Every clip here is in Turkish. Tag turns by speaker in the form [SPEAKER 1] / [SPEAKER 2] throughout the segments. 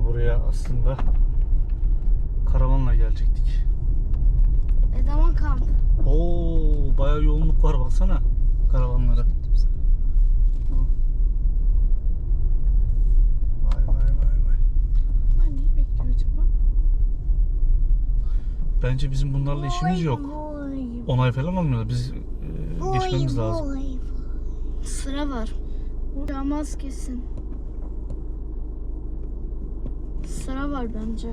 [SPEAKER 1] Ya buraya aslında karavanla gelecektik.
[SPEAKER 2] Edaman kamp.
[SPEAKER 1] Oo bayağı yoğunluk var baksana karavanlara. Vay vay vay vay.
[SPEAKER 2] Bunlar neyi bekliyor acaba?
[SPEAKER 1] Bence bizim bunlarla işimiz yok. Onay falan olmuyor. Biz e, geçmemiz lazım.
[SPEAKER 2] Sıra var. Uçamaz kesin. Sıra var bence.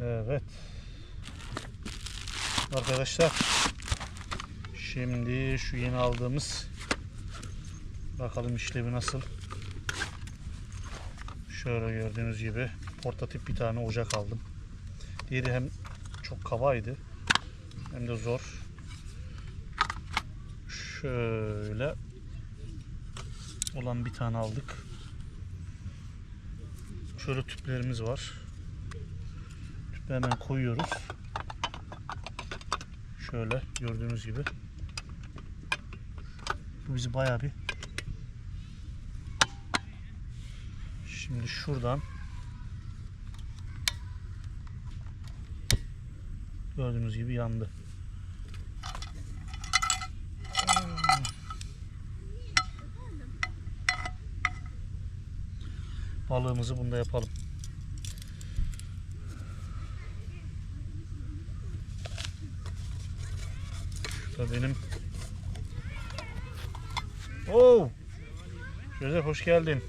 [SPEAKER 1] Evet. Arkadaşlar şimdi şu yeni aldığımız bakalım işlevi nasıl. Şöyle gördüğünüz gibi portatif bir tane ocak aldım. Diğeri hem çok kabaydı hem de zor. Şöyle olan bir tane aldık. Şöyle tüplerimiz var. Tüpü hemen koyuyoruz. Şöyle gördüğünüz gibi. Bu bizi bayağı bir Şimdi şuradan gördüğünüz gibi yandı. Balığımızı bunda yapalım. Benim Oo! Joseph hoş geldin.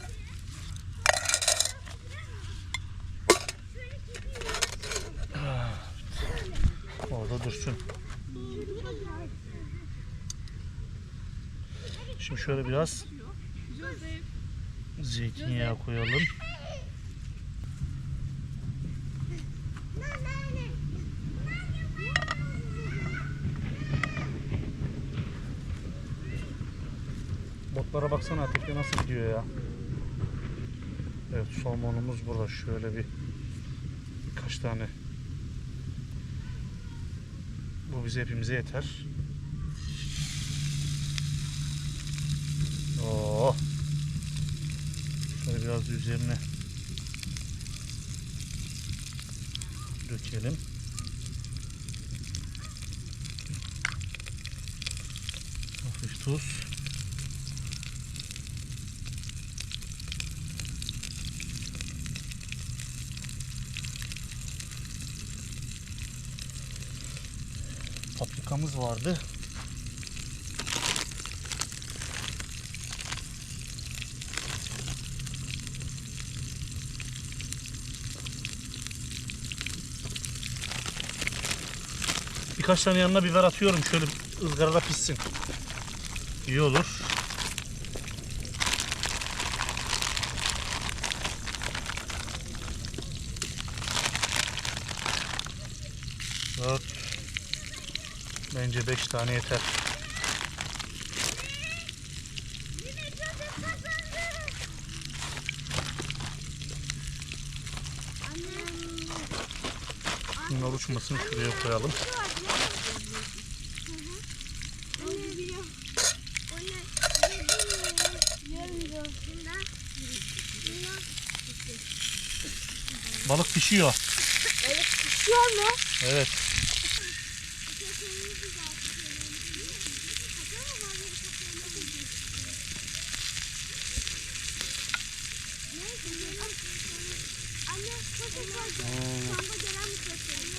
[SPEAKER 1] Orada dursun. Şimdi şöyle biraz zeytinyağı koyalım. Botlara baksana tekne nasıl gidiyor ya. Evet somonumuz burada. Şöyle bir birkaç tane. Bu bize hepimize yeter. Oo. Şöyle biraz üzerine dökelim. Hafif tuz. Paprikamız vardı. Birkaç tane yanına biber atıyorum şöyle ızgarada pişsin. İyi olur. Dört. Bence 5 tane yeter. Bunlar uçmasın şuraya koyalım. Balık pişiyor.
[SPEAKER 2] Pişiyor mu?
[SPEAKER 1] Evet.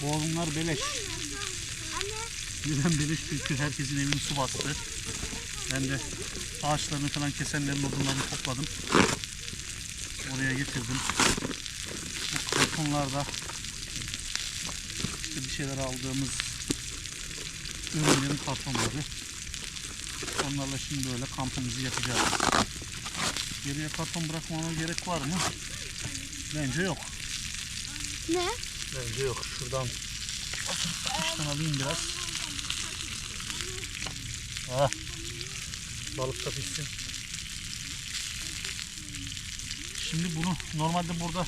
[SPEAKER 1] Bu odunlar beleş. Neden beleş? Çünkü herkesin evini su bastı. Ben de ağaçlarını falan kesenlerin odunlarını topladım. Oraya getirdim. Bu kartonlarda işte bir şeyler aldığımız ürünlerin kartonları. Onlarla şimdi böyle kampımızı yapacağız. Geriye karton bırakmama gerek var mı? Bence yok.
[SPEAKER 2] Ne?
[SPEAKER 1] Bence yok. Şuradan şuradan alayım biraz. Ah. Balık da pişsin. Şimdi bunu normalde burada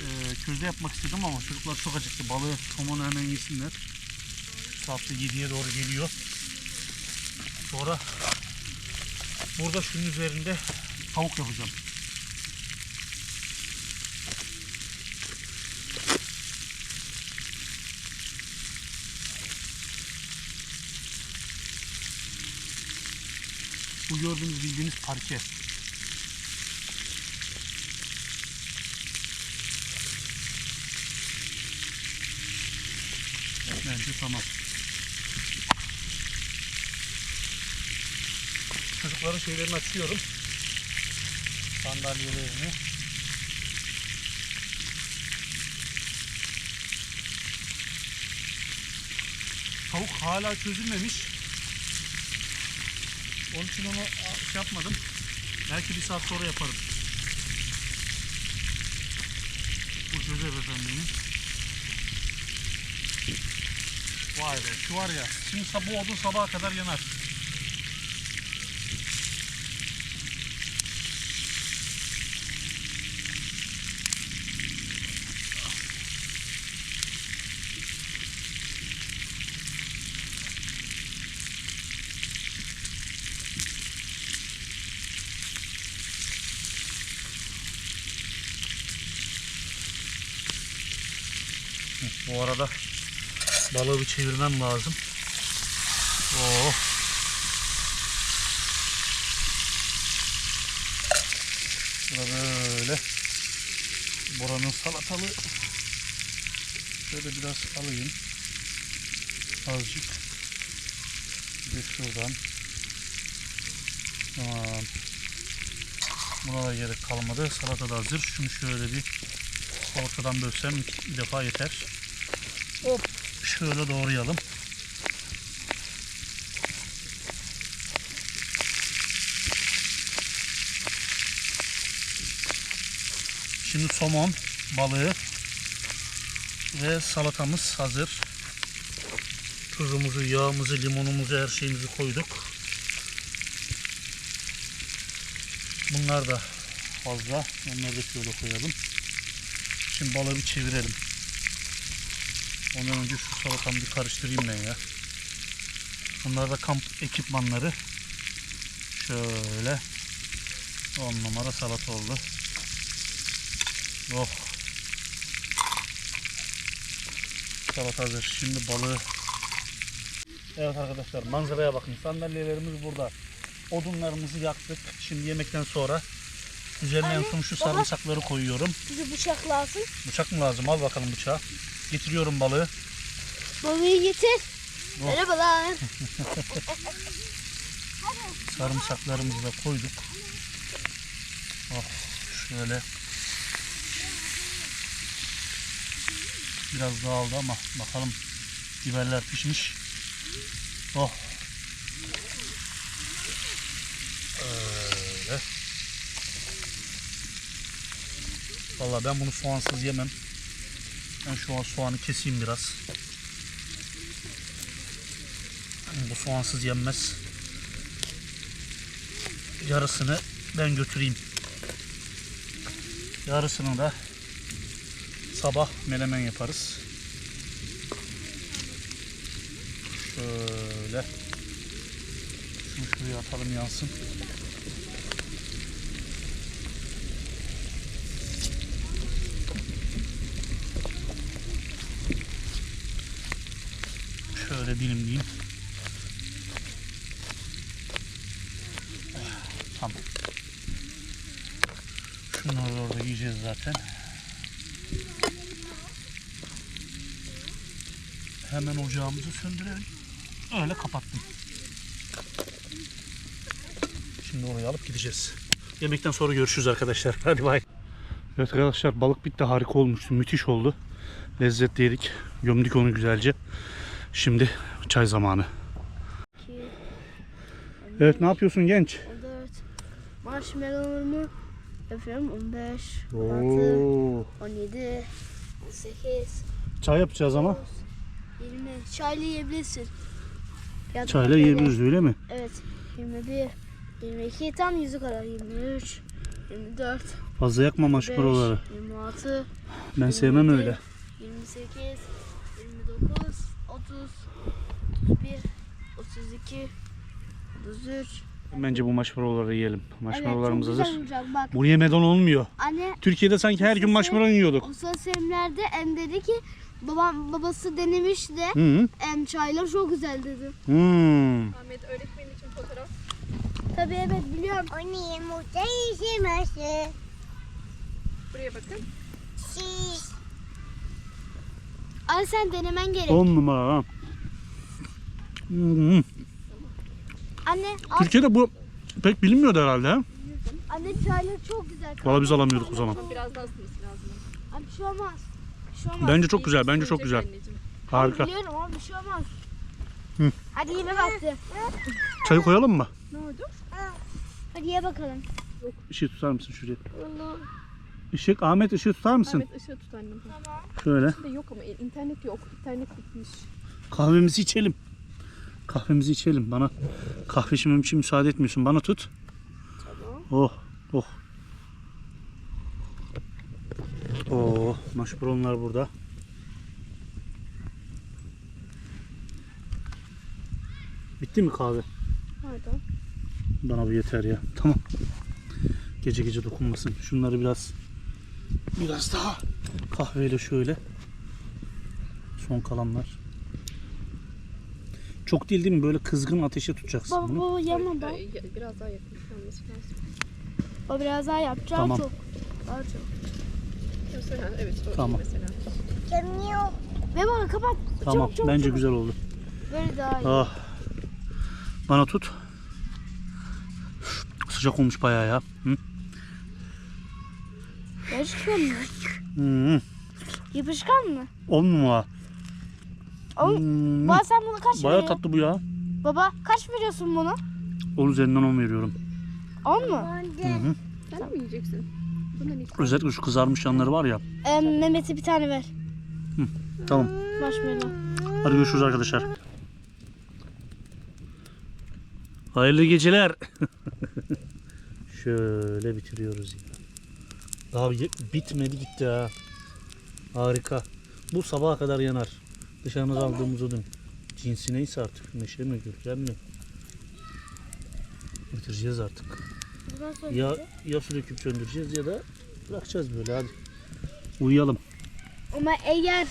[SPEAKER 1] e, közde yapmak istedim ama çocuklar çok acıktı. Balığı somonu hemen yesinler. Saatte 7'ye doğru geliyor. Sonra Burada şunun üzerinde tavuk yapacağım. Bu gördüğünüz bildiğiniz parke. Bence tamam. Çocukların şeylerini açıyorum. Sandalyelerini. Tavuk hala çözülmemiş. Onun için onu şey yapmadım. Belki bir saat sonra yaparım. Bu çözer efendim. Vay be şu var ya. Şimdi bu odun sabaha kadar yanar. Bu arada balığı bir çevirmem lazım. Oh. Burada böyle. Buranın salatalı. Şöyle biraz alayım. Azıcık. Bir şuradan. Tamam. Buna da gerek kalmadı. Salata da hazır. Şunu şöyle bir ortadan bölsem bir defa yeter. Hop şöyle doğrayalım. Şimdi somon balığı ve salatamız hazır. Tuzumuzu, yağımızı, limonumuzu, her şeyimizi koyduk. Bunlar da fazla. Onları da şöyle koyalım. Şimdi balığı bir çevirelim. Ondan önce şu salatamı bir karıştırayım ben ya. Bunlar da kamp ekipmanları. Şöyle. 10 numara salata oldu. Oh. Salata hazır. Şimdi balığı. Evet arkadaşlar manzaraya bakın. Sandalyelerimiz burada. Odunlarımızı yaktık. Şimdi yemekten sonra üzerine en son şu sarımsakları koyuyorum.
[SPEAKER 2] Bize bıçak lazım.
[SPEAKER 1] Bıçak mı lazım? Al bakalım bıçağı. Getiriyorum balığı.
[SPEAKER 2] Balığı getir.
[SPEAKER 1] Oh.
[SPEAKER 2] Merhabalar.
[SPEAKER 1] Sarımsaklarımızı da koyduk. Oh, şöyle. Biraz dağıldı ama bakalım biberler pişmiş. Oh. Öyle. Vallahi ben bunu soğansız yemem. Ben şu an soğanı keseyim biraz. Bu soğansız yenmez yarısını ben götüreyim. Yarısını da sabah menemen yaparız. Şöyle. Şunu şuraya atalım yansın. Şöyle dilimleyeyim. Tamam. Şunları da orada yiyeceğiz zaten. Hemen ocağımızı söndürelim. Öyle kapattım. Şimdi oraya alıp gideceğiz. Yemekten sonra görüşürüz arkadaşlar. Hadi bay. Evet arkadaşlar balık bitti harika olmuştu. Müthiş oldu. Lezzetli yedik. Gömdük onu güzelce. Şimdi çay zamanı.
[SPEAKER 2] 2,
[SPEAKER 1] Evet ne yapıyorsun genç?
[SPEAKER 2] 14. Marshmallow'umu yapıyorum. 15, 16,
[SPEAKER 1] Oo.
[SPEAKER 2] 17, 18,
[SPEAKER 1] Çay yapacağız ama.
[SPEAKER 2] 19, 20. Çayla yiyebilirsin. Ya
[SPEAKER 1] Çayla yiyebiliriz öyle mi?
[SPEAKER 2] Evet. 21, 22 tam yüzü kadar. 23, 24,
[SPEAKER 1] Fazla yakma
[SPEAKER 2] 25,
[SPEAKER 1] maşmaroları.
[SPEAKER 2] 26,
[SPEAKER 1] Ben sevmem öyle.
[SPEAKER 2] 28, 29, 30, 31, 32, 33,
[SPEAKER 1] Bence bu marshmallowları yiyelim. Marshmallowlarımız
[SPEAKER 2] evet,
[SPEAKER 1] hazır.
[SPEAKER 2] çok güzel olacak bak.
[SPEAKER 1] Bunu yemeden olmuyor.
[SPEAKER 2] Anne
[SPEAKER 1] Türkiye'de sanki her gün marshmallow yiyorduk.
[SPEAKER 2] o sosyallerde em dedi ki babam babası denemiş de
[SPEAKER 1] Hı hı.
[SPEAKER 2] em çaylar çok güzel dedi.
[SPEAKER 1] Hmm.
[SPEAKER 3] Ahmet öğretmenin için fotoğraf.
[SPEAKER 2] Tabii evet biliyorum.
[SPEAKER 4] Anne yumurta yiyemezsin.
[SPEAKER 3] Buraya bakın.
[SPEAKER 4] Siz.
[SPEAKER 2] Anne sen denemen gerek.
[SPEAKER 1] 10 numara ha. Hmm.
[SPEAKER 2] Anne al,
[SPEAKER 1] Türkiye'de bu pek bilinmiyordu herhalde. ha?
[SPEAKER 2] anne çaylar çok güzel.
[SPEAKER 1] Valla biz alamıyorduk o zaman.
[SPEAKER 3] Biraz daha ısınması lazım.
[SPEAKER 2] Abi bir şey olmaz. Bir şey olmaz.
[SPEAKER 1] Bence çok güzel, bence çok güzel. Harika.
[SPEAKER 2] Biliyorum ama bir şey olmaz.
[SPEAKER 1] Hı.
[SPEAKER 2] Hadi yeme vakti.
[SPEAKER 1] Çayı koyalım mı?
[SPEAKER 3] Ne oldu?
[SPEAKER 2] Hadi ye bakalım.
[SPEAKER 1] Işığı tutar mısın şuraya?
[SPEAKER 2] Allah.
[SPEAKER 1] Işık, Ahmet ışığı tutar mısın?
[SPEAKER 3] Ahmet ışığı tut annem.
[SPEAKER 1] Şöyle.
[SPEAKER 3] Şimdi yok ama internet yok. İnternet bitmiş.
[SPEAKER 1] Kahvemizi içelim. Kahvemizi içelim. Bana kahve içmem için müsaade etmiyorsun. Bana tut.
[SPEAKER 3] Tamam.
[SPEAKER 1] Oh, oh. Oh, maşbronlar burada. Bitti mi kahve?
[SPEAKER 3] Pardon.
[SPEAKER 1] Bana bu yeter ya. Tamam. Gece gece dokunmasın. Şunları biraz biraz daha kahveyle şöyle. Son kalanlar. Çok değil değil mi? Böyle kızgın ateşe tutacaksın
[SPEAKER 2] Baba
[SPEAKER 1] bunu.
[SPEAKER 2] baba yeme bak.
[SPEAKER 3] Ay, ya- Biraz daha yakın olması lazım.
[SPEAKER 2] O biraz daha yapacağım
[SPEAKER 1] Tamam.
[SPEAKER 2] çok. Daha çok.
[SPEAKER 3] Mesela evet o iyi
[SPEAKER 1] Tamam.
[SPEAKER 3] mesela.
[SPEAKER 4] Yanıyor.
[SPEAKER 2] Ve bana kapat.
[SPEAKER 1] Tamam.
[SPEAKER 2] Çok, çok,
[SPEAKER 1] Bence
[SPEAKER 2] çok.
[SPEAKER 1] güzel oldu.
[SPEAKER 2] Böyle daha iyi.
[SPEAKER 1] Ah. Bana tut. Sıcak olmuş bayağı ya. Hı?
[SPEAKER 2] Yapışkan mı?
[SPEAKER 1] Hmm.
[SPEAKER 2] Yapışkan mı?
[SPEAKER 1] On numara.
[SPEAKER 2] Oğlum,
[SPEAKER 1] Hmm.
[SPEAKER 2] Baba sen bunu kaç
[SPEAKER 1] Bayağı
[SPEAKER 2] veriyorsun?
[SPEAKER 1] tatlı bu ya.
[SPEAKER 2] Baba kaç veriyorsun bunu?
[SPEAKER 1] 10 üzerinden 10 veriyorum.
[SPEAKER 2] 10 mu?
[SPEAKER 1] Hı hı.
[SPEAKER 3] Sen mi yiyeceksin? Bundan
[SPEAKER 1] Özellikle şu kızarmış yanları var ya.
[SPEAKER 2] Ee, Mehmet'e bir tane ver.
[SPEAKER 1] Tamam.
[SPEAKER 2] Marshmallow.
[SPEAKER 1] Hadi görüşürüz arkadaşlar. Hayırlı geceler. Şöyle bitiriyoruz ya. Daha ye- bitmedi gitti ha. Harika. Bu sabaha kadar yanar. Dışarımıza aldığımız odun. Cinsi neyse artık. Meşe mi, gürgen mi? Bitireceğiz artık. Ya, ya su döküp söndüreceğiz ya da bırakacağız böyle hadi. Uyuyalım.
[SPEAKER 2] Ama eğer